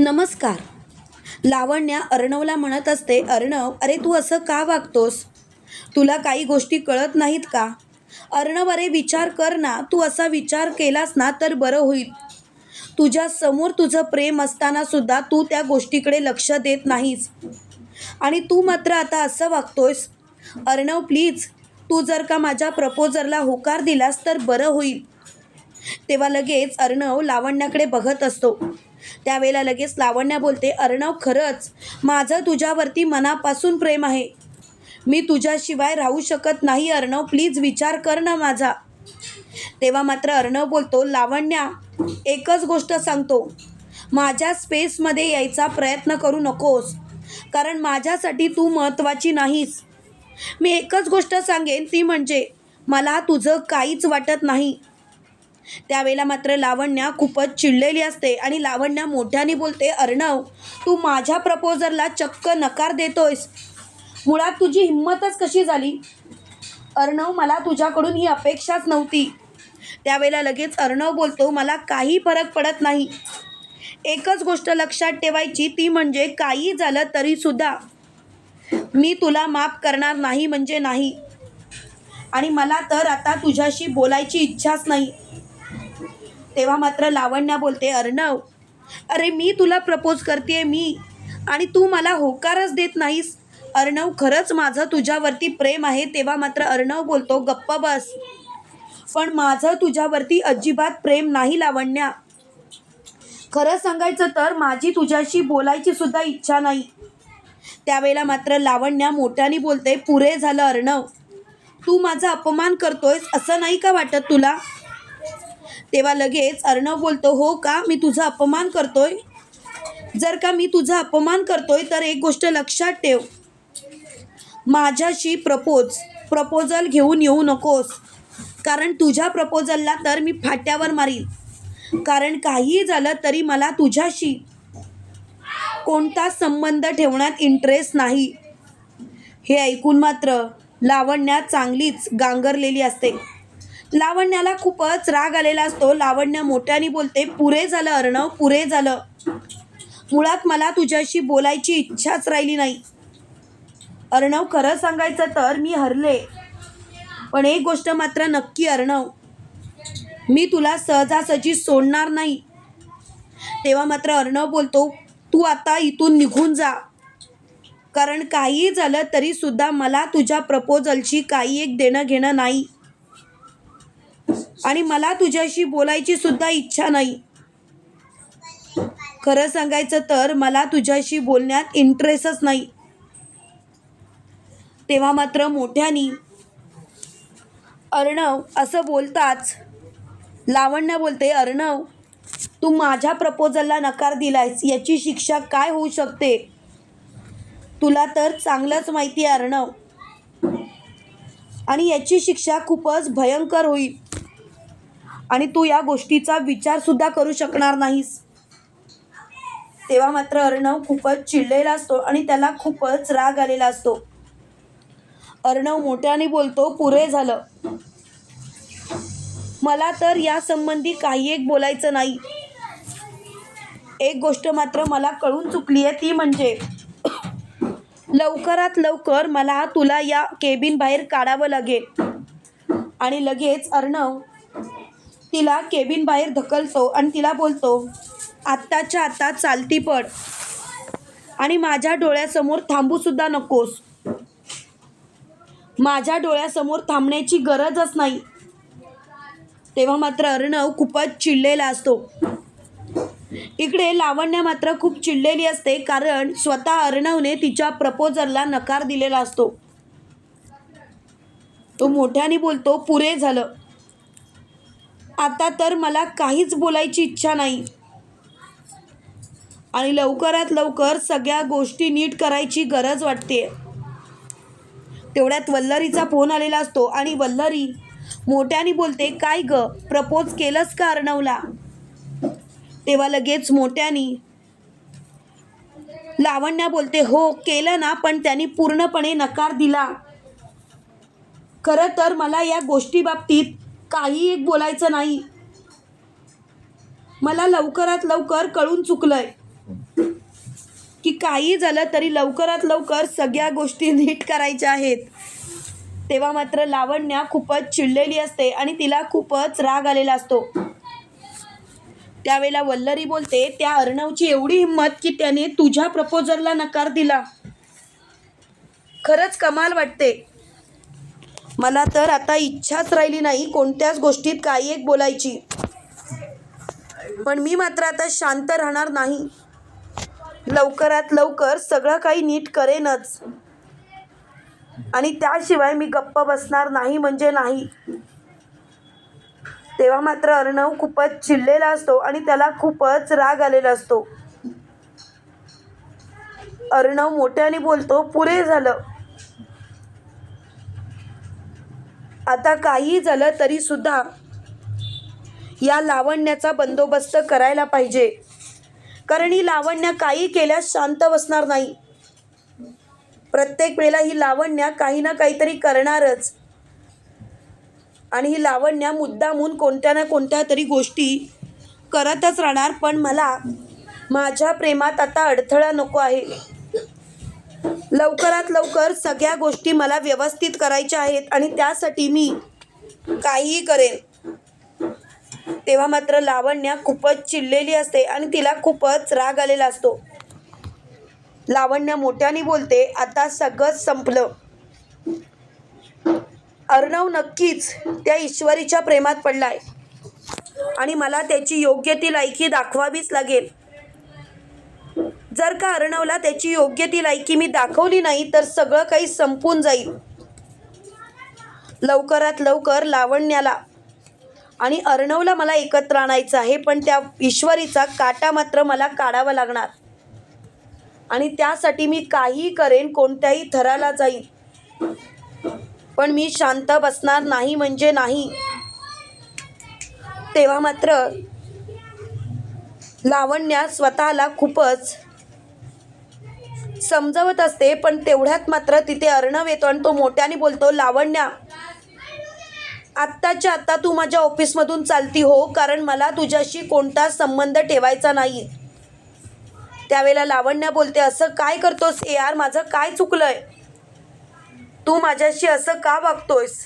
नमस्कार. लावण्या अर्णवला म्हणत असते अर्णव अरे तू असं का वागतोस? तुला काही गोष्टी कळत नाहीत का? अर्णव अरे विचार कर ना तू असा विचार केलास ना तर बरं होईल. तुझ्या समोर तुझं प्रेम असताना सुद्धा तू त्या गोष्टीकडे लक्ष देत नाहीस. आणि तू मात्र आता असं वागतोयस. अर्णव प्लीज तू जर का माझ्या प्रपोजरला होकार दिलास तर बरं होईल. तेव्हा लगेच अर्णव लावण्याकडे बघत असतो. त्यावेळेला लगेच लावण्या बोलते अर्णव खरंच माझं तुझ्यावरती मनापासून प्रेम आहे. मी तुझ्याशिवाय राहू शकत नाही अर्णव. प्लीज विचार कर ना माझा. तेव्हा मात्र अर्णव बोलतो लावण्या एकच गोष्ट सांगतो. माझ्या स्पेसमध्ये यायचा प्रयत्न करू नकोस कारण माझ्यासाठी तू महत्त्वाची नाहीस. मी एकच गोष्ट सांगेन ती म्हणजे मला तुझं काहीच वाटत नाही. त्यावेळेला मात्र लावण्या खूपच चिडलेली असते आणि लावण्या मोठ्याने बोलते अर्णव तू माझ्या प्रपोजरला चक्क नकार देतोयस. मुळात तुझी हिंमतच कशी झाली? अर्णव मला तुझ्याकडून ही अपेक्षाच नव्हती. त्यावेळेला लगेच अर्णव बोलतो मला काही फरक पडत नाही. एकच गोष्ट लक्षात ठेवायची ती म्हणजे काही झालं तरीसुद्धा मी तुला माफ करणार नाही म्हणजे नाही. आणि मला तर आता तुझ्याशी बोलायची इच्छाच नाही. तेव्हा मात्र लावण्या बोलते अर्णव अरे मी तुला प्रपोज करते मी आणि तू मला होकारच देत नाहीस. अर्णव खरंच माझं तुझ्यावरती प्रेम आहे. तेव्हा मात्र अर्णव बोलतो गप्प बस. पण माझं तुझ्यावरती अजिबात प्रेम नाही लावण्या. खरं सांगायचं तर माझी तुझ्याशी बोलायची सुद्धा इच्छा नाही. त्यावेळेला मात्र लावण्या मोठ्याने बोलते पुरे झालं अर्णव. तू माझा अपमान करतोयस असं नाही का वाटत तुला? तेव्हा लगेच अर्णव बोलतो हो का? मी तुझा अपमान करतोय? जर का मी तुझा अपमान करतोय तर एक गोष्ट लक्षात ठेव. माझ्याशी प्रपोज प्रपोजल घेऊन येऊ नकोस. कारण तुझ्या प्रपोजलला तर मी फाट्यावर मारील कारण काहीही झालं तरी मला तुझ्याशी कोणता संबंध ठेवण्यात इंटरेस्ट नाही. हे ऐकून मात्र लावण्या चांगलीच गांगरलेली असते. लावण्याला खूपच राग आलेला असतो. लावण्य मोठ्याने बोलते पुरे झालं अर्णव पुरे झालं. मुळात मला तुझ्याशी बोलायची इच्छाच राहिली नाही. अर्णव खरं सांगायचं तर मी हरले. पण एक गोष्ट मात्र नक्की अर्णव मी तुला सहजासहजी सोडणार नाही. तेव्हा मात्र अर्णव बोलतो तू आता इथून निघून जा. कारण काहीही झालं तरीसुद्धा मला तुझ्या प्रपोजलशी काही एक देणं घेणं नाही. आणि मला तुझ्याशी बोलायची सुद्धा इच्छा नाही. खरं सांगायचं तर मला तुझ्याशी बोलण्यात इंटरेस्टच नाही. तेव्हा मात्र मोठ्यानी अर्णव असं बोलताच लावण्य बोलते अर्णव तू माझ्या प्रपोजलला नकार दिलायस. याची शिक्षा काय होऊ शकते? तुला तर चांगलंच माहिती आहे अर्णव. आणि याची शिक्षा खूपच भयंकर होईल. आणि तू या गोष्टीचा विचारसुद्धा करू शकणार नाहीस. तेव्हा मात्र अर्णव खूपच चिडलेला असतो आणि त्याला खूपच राग आलेला असतो. अर्णव मोठ्याने बोलतो पुरे झालं. मला तर या संबंधी काही एक बोलायचं नाही. एक गोष्ट मात्र मला कळून चुकली आहे ती म्हणजे लवकरात लवकर मला तुला या केबिन बाहेर काढावं लागेल. आणि लगेच अर्णव तिला केबिन बाहेर ढकलतो आणि तिला बोलतो आत्ताच्या आत्ता चालती पड आणि माझ्या डोळ्यासमोर थांबूसुद्धा नकोस. माझ्या डोळ्यासमोर थांबण्याची गरजच नाही. तेव्हा मात्र अर्णव खूपच चिडलेला असतो. इकडे लावण्य मात्र खूप चिडलेली असते कारण स्वतः अर्णवने तिच्या प्रपोजलला नकार दिलेला असतो. तो मोठ्याने बोलतो पुरे झालं. आता तर मला काहीच बोलायची इच्छा नाही. आणि लवकरात लवकर सगळ्या गोष्टी नीट करायची गरज वाटते. तेवढ्यात वल्लरीचा फोन आलेला असतो आणि वल्लरी मोठ्याने बोलते काय ग प्रपोज केलंस का अर्णवला? तेव्हा लगेच मोठ्याने लावण्या बोलते हो केलं ना पण त्यांनी पूर्णपणे नकार दिला. खरं तर मला या गोष्टीबाबतीत काही एक बोलायचं नाही. मला लवकरात लवकर कळून चुकलंय. की काही झालं तरी लवकरात लवकर सगळ्या गोष्टी नीट करायच्या आहेत. तेव्हा मात्र लावण्या खूपच चिडलेली असते आणि तिला खूपच राग आलेला असतो. त्यावेळेला वल्लरी बोलते त्या अर्णवची एवढी हिंमत की त्याने तुझ्या प्रपोजलला नकार दिला. खरंच कमाल वाटते. मला तर आता इच्छाच राहिली नाही कोणत्याच गोष्टीत काही एक बोलायची. पण मी मात्र आता शांत राहणार नाही. लवकरात लवकर सगळं काही नीट करेनच. आणि त्याशिवाय मी गप्प बसणार नाही म्हणजे नाही. तेव्हा मात्र अर्णव खूपच चिडलेला असतो आणि त्याला खूपच राग आलेला असतो. अर्णव मोठ्याने बोलतो पुरे झालं. आता काही झालं तरी सुद्धा या लावण्याचा बंदोबस्त करायला पाहिजे. कारण ही लावण्या काही केल्यास शांत बसणार नाही. प्रत्येक वेळेला ही लावण्या काही ना काहीतरी करणारच. आणि ही लावण्य मुद्दामून कोणत्या ना कोणत्या तरी गोष्टी करतच राहणार. पण मला माझ्या प्रेमात आता अडथळा नको आहे. लवकरात लवकर सगळ्या गोष्टी मला व्यवस्थित करायच्या आहेत आणि त्यासाठी मी काहीही करेन. तेव्हा मात्र लावण्या खूपच चिडलेली असते आणि तिला खूपच राग आलेला असतो. लावण्य मोठ्याने बोलते आता सगळं संपलं. अर्णव नक्कीच त्या ईश्वरीच्या प्रेमात पडलाय आणि मला त्याची योग्य ती लायकी दाखवावीच लागेल. जर का अर्णवला त्याची योग्य ती लायकी मी दाखवली नाही तर सगळं काही संपून जाईल. लवकरात लवकर लावण्याला. आणि अर्णवला मला एकत्र आणायचं आहे पण त्या ईश्वरीचा काटा मात्र मला काढावा लागणार. आणि त्यासाठी मी काही करेन कोणत्याही थराला जाईल. पण मी शांत बसणार नाही म्हणजे नाही. तेव्हा मात्र लावण्या स्वतःला खूपच समजवत असते पण तेवढ्यात मात्र तिथे अर्णव येतो आणि तो मोठ्याने बोलतो लावण्या आत्ताच्या आत्ता तू माझ्या ऑफिसमधून चालती हो कारण मला तुझ्याशी कोणताच संबंध ठेवायचा नाही. त्यावेळेला लावण्या बोलते असं काय करतोस? ए यार माझं काय चुकलंय? तू माझ्याशी असं का वागतोयस?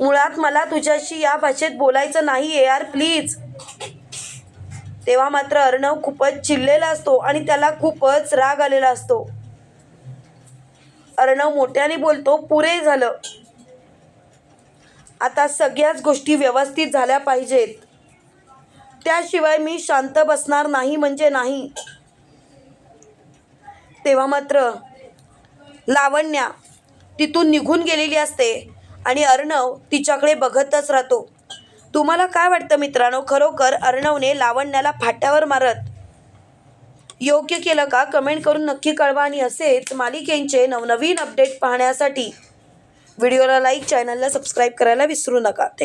मुळात मला तुझ्याशी या भाषेत बोलायचं नाही ए यार प्लीज. तेव्हा मात्र अर्णव खूपच चिडलेला असतो आणि त्याला खूपच राग आलेला असतो. अर्णव मोठ्याने बोलतो पुरे झालं. आता सगळ्याच गोष्टी व्यवस्थित झाल्या पाहिजेत. त्याशिवाय मी शांत बसणार नाही म्हणजे नाही. तेव्हा मात्र लावण्या तिथून निघून गेलेली असते आणि अर्णव तिच्याकडे बघतच राहतो. तुम्हाला काय वाटतं मित्रांनो? खरोखर अर्णवने लावण्याला फाट्यावर मारत योग्य केलं का? कमेंट करून नक्की कळवा. आणि असेच मालिकेंचे नवनवीन अपडेट पाहण्यासाठी व्हिडिओला लाईक चॅनलला सबस्क्राईब करायला विसरू नका. थँक्यू